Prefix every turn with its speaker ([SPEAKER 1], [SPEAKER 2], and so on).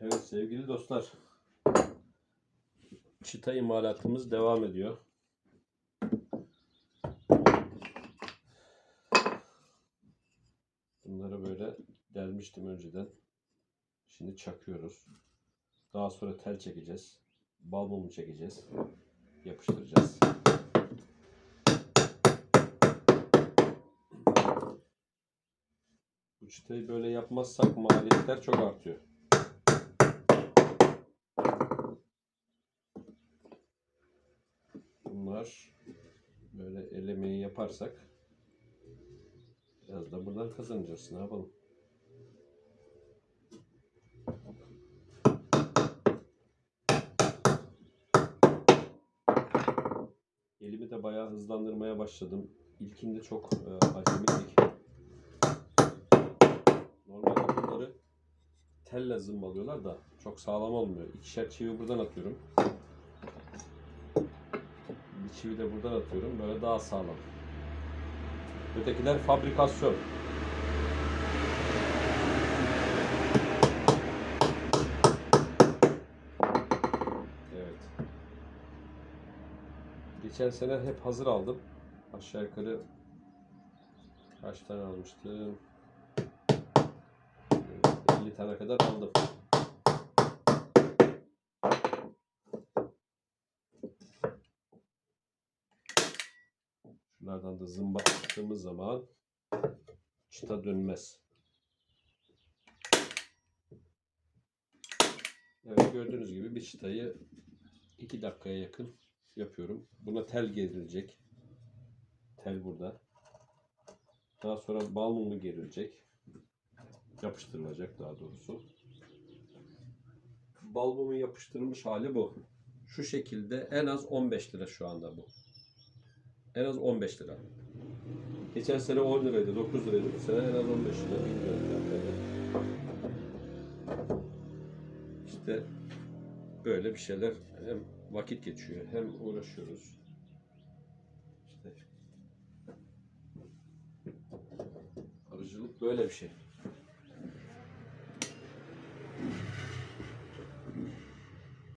[SPEAKER 1] Evet sevgili dostlar. Çıta imalatımız devam ediyor. Bunları böyle delmiştim önceden. Şimdi çakıyoruz. Daha sonra tel çekeceğiz. Bal çekeceğiz. Yapıştıracağız. Bu çıtayı böyle yapmazsak maliyetler çok artıyor. Böyle el emeği yaparsak biraz da buradan kazanacağız. Ne yapalım? Elimi de bayağı hızlandırmaya başladım. İlkinde çok e, acemiydik. Normalde bunları telle zımbalıyorlar da çok sağlam olmuyor. İkişer çivi buradan atıyorum. Çivi de buradan atıyorum. Böyle daha sağlam. Ötekiler fabrikasyon. Evet. Geçen sene hep hazır aldım. Aşağı yukarı kaç tane almıştım? 50 tane kadar aldım. Şunlardan da zımba attığımız zaman çıta dönmez. Evet gördüğünüz gibi bir çıtayı 2 dakikaya yakın yapıyorum. Buna tel gerilecek. Tel burada. Daha sonra bal mumu gerilecek. Yapıştırılacak daha doğrusu. Bal mumu yapıştırılmış hali bu. Şu şekilde en az 15 lira şu anda bu. En az 15 lira. Geçen sene 10 liraydı, 9 liraydı. Bu sene en az 15 lira. İşte böyle bir şeyler hem vakit geçiyor hem uğraşıyoruz. İşte arıcılık böyle bir şey.